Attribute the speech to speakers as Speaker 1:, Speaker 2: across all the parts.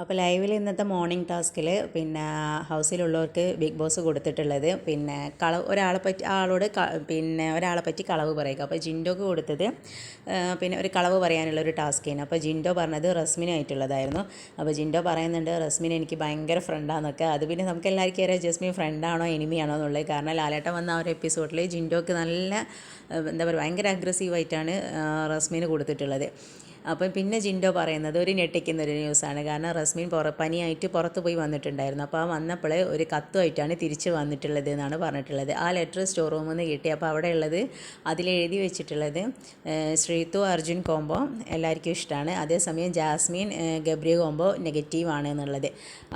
Speaker 1: അപ്പോൾ ലൈവിൽ ഇന്നത്തെ മോർണിംഗ് ടാസ്കിൽ പിന്നെ ഹൗസിലുള്ളവർക്ക് ബിഗ് ബോസ് കൊടുത്തിട്ടുള്ളത്. പിന്നെ കളവ് ഒരാളെ പറ്റി ആളോട് പിന്നെ ഒരാളെ പറ്റി കളവ് പറയുക. അപ്പോൾ ജിൻഡോക്ക് കൊടുത്തത് പിന്നെ ഒരു കളവ് പറയാനുള്ള ഒരു ടാസ്കാണ് അപ്പോൾ ജിൻഡോ പറഞ്ഞത് റസ്മിനായിട്ടുള്ളതായിരുന്നു അപ്പോൾ ജിൻഡോ പറയുന്നുണ്ട് റസ്മിൻ എനിക്ക് ഭയങ്കര ഫ്രണ്ടാന്നൊക്കെ അത് പിന്നെ നമുക്ക് എല്ലാവർക്കും അറിയാം ജസ്മിൻ ഫ്രണ്ടാണോ എനിമിയാണോ എന്നുള്ളത്. കാരണം ലാലേട്ടൻ വന്ന ആ ഒരു എപ്പിസോഡിൽ ജിൻഡോക്ക് നല്ല എന്താ പറയുക ഭയങ്കര അഗ്രസീവായിട്ടാണ് റസ്മിന് കൊടുത്തിട്ടുള്ളത്. അപ്പം പിന്നെ ജിൻഡോ പറയുന്നത് ഒരു ഞെട്ടിക്കുന്ന ഒരു ന്യൂസാണ്. കാരണം റസ്മിൻ പുറ പനിയായിട്ട് പുറത്ത് പോയി വന്നിട്ടുണ്ടായിരുന്നു. അപ്പോൾ ആ വന്നപ്പോൾ ഒരു കത്തുമായിട്ടാണ് തിരിച്ച് വന്നിട്ടുള്ളത് എന്നാണ് പറഞ്ഞിട്ടുള്ളത്. ആ ലെറ്റർ സ്റ്റോർ റൂമിൽ നിന്ന് കിട്ടി. അപ്പോൾ അവിടെ ഉള്ളത് അതിൽ എഴുതി വെച്ചിട്ടുള്ളത് ശ്രീതു അർജുൻ കോംബോ എല്ലാവർക്കും ഇഷ്ടമാണ്. അതേസമയം ജാസ്മിൻ ഗബ്രി കോംബോ ആണ് എന്നുള്ളത്.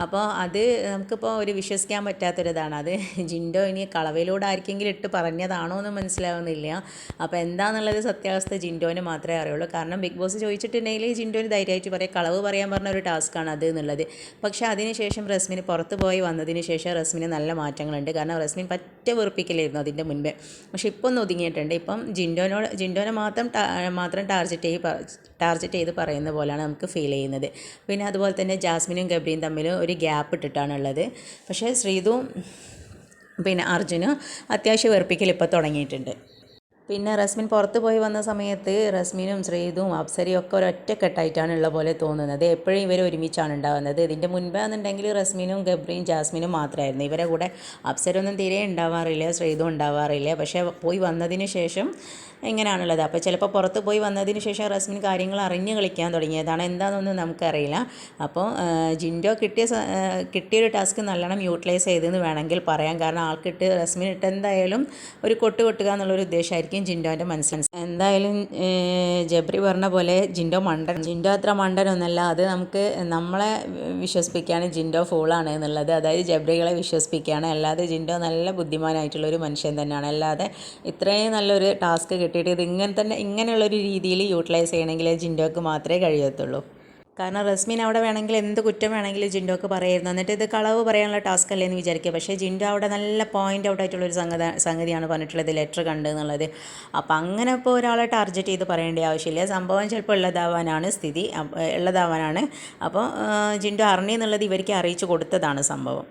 Speaker 1: അപ്പോൾ അത് നമുക്കിപ്പോൾ ഒരു വിശ്വസിക്കാൻ പറ്റാത്തൊരിതാണ്. അത് ജിൻഡോ ഇനി കളവയിലൂടെ ആർക്കെങ്കിലും ഇട്ട് പറഞ്ഞതാണോ എന്ന് മനസ്സിലാവുന്നില്ല. അപ്പോൾ എന്താണെന്നുള്ളത് സത്യാവസ്ഥ ജിൻഡോന് മാത്രമേ അറിയുള്ളൂ. കാരണം ബിഗ് ബോസ് ചോദിച്ചിട്ടുണ്ടെങ്കിൽ ജിൻഡോന് ധൈര്യമായിട്ട് പറയാം. കളവ് പറയാൻ പറഞ്ഞ ഒരു ടാസ്ക്കാണ് അത് എന്നുള്ളത്. പക്ഷേ അതിനുശേഷം റസ്മിന് പുറത്ത് പോയി വന്നതിന് ശേഷം റസ്മിന് നല്ല മാറ്റങ്ങളുണ്ട്. കാരണം റസ്മിൻ പറ്റ വെറുപ്പിക്കലായിരുന്നു അതിന്റെ മുൻപേ. പക്ഷേ ഇപ്പം ഒന്ന് ഒതുങ്ങിയിട്ടുണ്ട്. ഇപ്പം ജിൻഡോനോട് ജിൻഡോനെ മാത്രം മാത്രം ടാർജറ്റ് ചെയ്ത് ടാർജറ്റ് ചെയ്ത് പറയുന്ന പോലെയാണ് നമുക്ക് ഫീൽ ചെയ്യുന്നത്. പിന്നെ അതുപോലെ തന്നെ ജാസ്മിനും ഗബ്രിയും തമ്മിൽ ഒരു ഗ്യാപ്പ് ഇട്ടിട്ടാണുള്ളത്. പക്ഷേ ശ്രീതു പിന്നെ അർജുനും അത്യാവശ്യം വെറുപ്പിക്കൽ ഇപ്പോൾ തുടങ്ങിയിട്ടുണ്ട്. പിന്നെ റസ്മിൻ പുറത്ത് പോയി വന്ന സമയത്ത് റസ്മിനും ശ്രീതും അപ്സരയും ഒക്കെ ഒരൊറ്റക്കെട്ടായിട്ടാണ് ഉള്ള പോലെ തോന്നുന്നത്. എപ്പോഴും ഇവർ ഒരുമിച്ചാണ് ഉണ്ടാകുന്നത് ഇതിന്റെ മുൻപാണെന്നുണ്ടെങ്കിൽ റസ്മിനും ഗബ്രിയും ജാസ്മിനും മാത്രമായിരുന്നു ഇവരെ കൂടെ അപ്സരൊന്നും തീരെ ഉണ്ടാവാറില്ല ശ്രീതും ഉണ്ടാവാറില്ല. പക്ഷേ പോയി വന്നതിന് ശേഷം ഇങ്ങനെയാണുള്ളത് അപ്പോൾ ചിലപ്പോൾ പുറത്ത് പോയി വന്നതിന് ശേഷം റസ്മിൻ കാര്യങ്ങൾ അറിഞ്ഞ് കളിക്കാൻ തുടങ്ങിയതാണ്. എന്താണെന്നൊന്നും നമുക്കറിയില്ല. അപ്പോൾ ജിൻഡോ കിട്ടിയ കിട്ടിയൊരു ടാസ്ക് നല്ലോണം യൂട്ടിലൈസ് ചെയ്തെന്ന് വേണമെങ്കിൽ പറയാം. കാരണം ആൾക്കിട്ട് റസ്മിൻ ഇട്ട് എന്തായാലും ഒരു കൊട്ട് കൊട്ടുക എന്നുള്ളൊരു ഉദ്ദേശമായിരിക്കും ജിൻഡോന്റെ മനസ്സിൽ. എന്തായാലും ജബ്രി പറഞ്ഞ പോലെ ജിൻഡോ മണ്ടൻ. ജിൻഡോ അത്ര മണ്ടനൊന്നല്ല. അത് നമുക്ക് നമ്മളെ വിശ്വസിപ്പിക്കുകയാണ് ജിൻഡോ ഫൂളാണ് എന്നുള്ളത്. അതായത് ജബ്രികളെ വിശ്വസിപ്പിക്കുകയാണ് അല്ലാതെ ജിൻഡോ നല്ല ബുദ്ധിമാനായിട്ടുള്ള ഒരു മനുഷ്യൻ തന്നെയാണ്. അല്ലാതെ ഇത്രയും നല്ലൊരു ടാസ്ക് കിട്ടിയിട്ട് ഇത് ഇങ്ങനെ തന്നെ ഇങ്ങനെയുള്ളൊരു രീതിയിൽ യൂട്ടിലൈസ് ചെയ്യണമെങ്കിൽ ജിൻഡോക്ക് മാത്രമേ കഴിയത്തുള്ളൂ. കാരണം റസ്മിൻ അവിടെ വേണമെങ്കിൽ എന്ത് കുറ്റം വേണമെങ്കിലും ജിൻഡോക്ക് പറയായിരുന്നു. എന്നിട്ട് ഇത് കളവ് പറയാനുള്ള ടാസ്ക് അല്ലേ എന്ന് വിചാരിക്കുക. പക്ഷേ ജിൻഡോ അവിടെ നല്ല പോയിന്റ് ഔട്ട് ആയിട്ടുള്ളൊരു സംഗതി സംഗതിയാണ് പറഞ്ഞിട്ടുള്ളത്. ലെറ്റർ കണ്ട് എന്നുള്ളത്. അപ്പം അങ്ങനെ ഇപ്പോൾ ഒരാളെ ടാർഗറ്റ് ചെയ്ത് പറയേണ്ട ആവശ്യമില്ല. സംഭവം ചിലപ്പോൾ ഉള്ളതാവാനാണ് സ്ഥിതി. ഉള്ളതാവാനാണ്. അപ്പോൾ ജിൻഡോ അറിഞ്ഞെന്നുള്ളത് ഇവർക്ക് അറിയിച്ചു കൊടുത്തതാണ് സംഭവം.